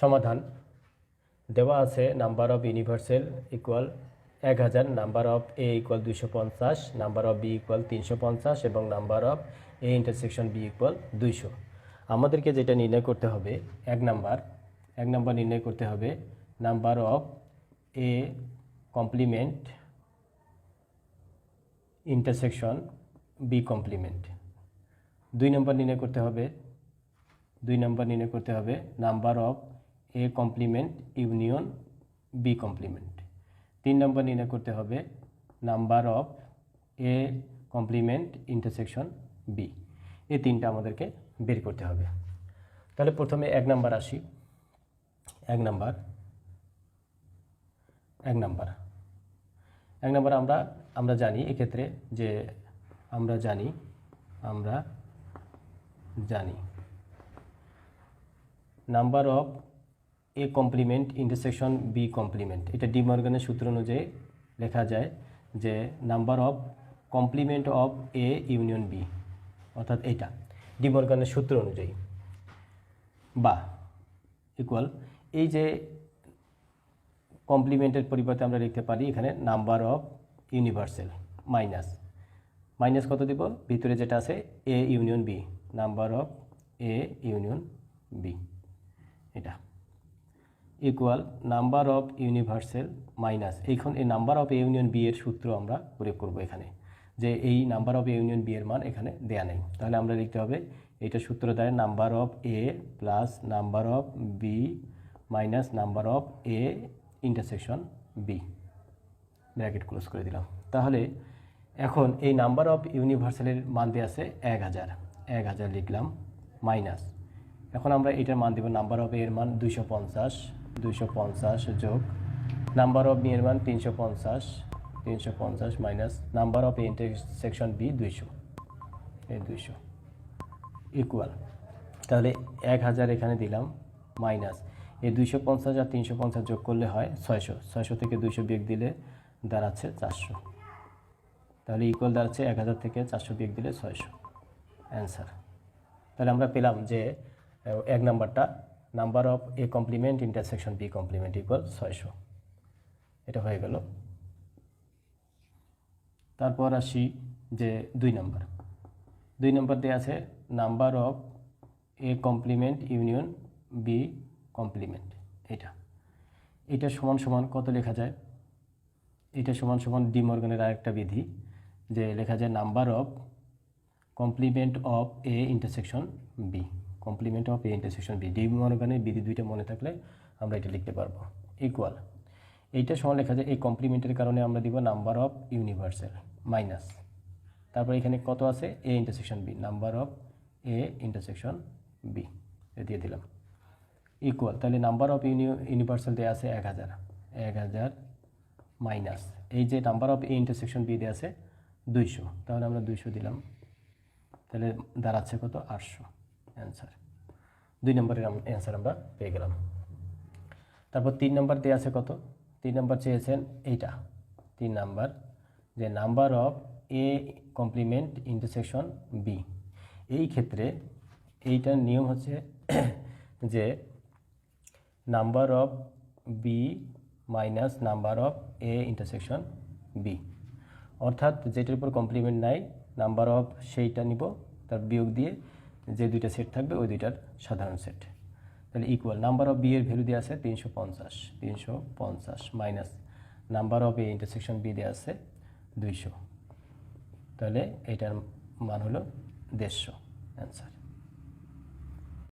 সমাধান। দেওয়া আছে নাম্বার অফ ইউনিভার্সাল ইকুয়াল এক হাজার নাম্বার অফ এ ইকুয়াল দুইশো পঞ্চাশ নাম্বার অফ বি ইকুয়াল তিনশো পঞ্চাশ এবং number of A intersection B equal দুইশো। আমাদেরকে যেটা নির্ণয় করতে হবে, এক নাম্বার এক নাম্বার নির্ণয় করতে হবে number of A complement intersection B complement দুই নম্বর নির্ণয় করতে হবে, দুই নম্বর নির্ণয় করতে হবে number of A complement union B complement তিন নম্বর নির্ণয় করতে হবে number of A complement intersection B এই তিনটা আমাদেরকে বের করতে হবে। তাহলে প্রথমে এক নাম্বার আসি। এক নাম্বার। এক নাম্বার। এক নম্বর আমরা আমরা জানি এক্ষেত্রে যে আমরা জানি আমরা জানি। Number of A complement intersection B complement এটা ডিমর্গানের সূত্র অনুযায়ী লেখা যায় যে number of complement of A union B অর্থাৎ এটা। ডিমর্গানের সূত্র অনুযায়ী। বা ইকুয়াল এই যে কমপ্লিমেন্টের পরিবর্তে আমরা লিখতে পারি এখানে number of universal minus minus কত দিব? ভিতরে যেটা আছে A union B number of A union B এটা। Equal number of universal minus এইখন এই নাম্বার অফ ইউনিয়ন বি এর সূত্র আমরা প্রয়োগ করব এখানে, যে এই নাম্বার অফ ইউনিয়ন বি এর মান এখানে দেয়া নেই। তাহলে আমরা লিখতে হবে এটা সূত্র দ্বারা number of A plus number of B minus number of A intersection B bracket close করে দিলাম। তাহলে এখন এই নাম্বার অফ ইউনিভার্সালের মান দিয়ে আছে এক হাজার। এক হাজার লিখলাম মাইনাস এখন আমরা এটার মান দেব নাম্বার অফ এর মান দুইশো পঞ্চাশ। দুইশো পঞ্চাশ যোগ। নাম্বার অফ বি মান তিনশো পঞ্চাশ তিনশো পঞ্চাশ minus number of intersection B দুইশো। এই দুইশো। ইকুয়াল তাহলে এক হাজার এখানে দিলাম মাইনাস এই দুইশো পঞ্চাশ আর তিনশো পঞ্চাশ যোগ করলে হয় ছয়শো। ছয়শো থেকে দুইশো বিয়োগ দিলে দাঁড়াচ্ছে চারশো। তাহলে ইকুয়াল দাঁড়াচ্ছে এক হাজার থেকে চারশো বিয়োগ দিলে ছয়শো। অ্যান্সার তাহলে আমরা পেলাম যে এক নাম্বারটা number of A complement intersection B complement equal ছয়শো। এটা হয়ে গেল। তারপর আসি যে দুই নাম্বার। দুই নম্বর দেওয়া আছে number of A complement union B complement. এটা। এটা সমান সমান কত লেখা যায়? এটা সমান সমান ডিমর্গানের আরেকটা বিধি যে লেখা যায় number of complement of A intersection B. Complement of A intersection B ডিমর্গানের বিধি দুইটা মনে থাকলে আমরা এটা লিখতে পারব। ইকুয়াল এইটা সমান লেখা যায় এই কমপ্লিমেন্টের কারণে আমরা দিব নাম্বার অফ ইউনিভার্সাল মাইনাস তারপর এখানে কত আছে? A intersection B number of A intersection B দিয়ে দিলাম। ইকুয়াল তাহলে নাম্বার অফ ইউনিভার্সাল দেওয়া আছে এক হাজার। এক হাজার মাইনাস এই যে number of A intersection B দেওয়া আছে দুইশো। তাহলে আমরা দুইশো দিলাম। তাহলে দাঁড়াচ্ছে কত? আটশো। অ্যান্সার দুই নম্বরের অ্যান্সার আমরা পেয়ে গেলাম। তারপর তিন নম্বর দেওয়া আছে কত? তিন নম্বর চেয়েছেন এইটা। তিন নাম্বার, যে number of A complement intersection B. এই ক্ষেত্রে এইটার নিয়ম হচ্ছে যে number of B minus number of A intersection B. অর্থাৎ যেটার উপর কমপ্লিমেন্ট নাই, নাম্বার অফ সেইটা নিব, তার বিয়োগ দিয়ে যে দুইটা সেট থাকবে, ওই দুইটার সাধারণ সেট তাহলে ইকুয়াল নাম্বার অফ বি এর ভ্যালু দেওয়া আছে তিনশো পঞ্চাশ তিনশো পঞ্চাশ minus number of A intersection B দেওয়া আছে দুইশো। তাহলে এটার মান হলো দেড়শো অ্যান্সার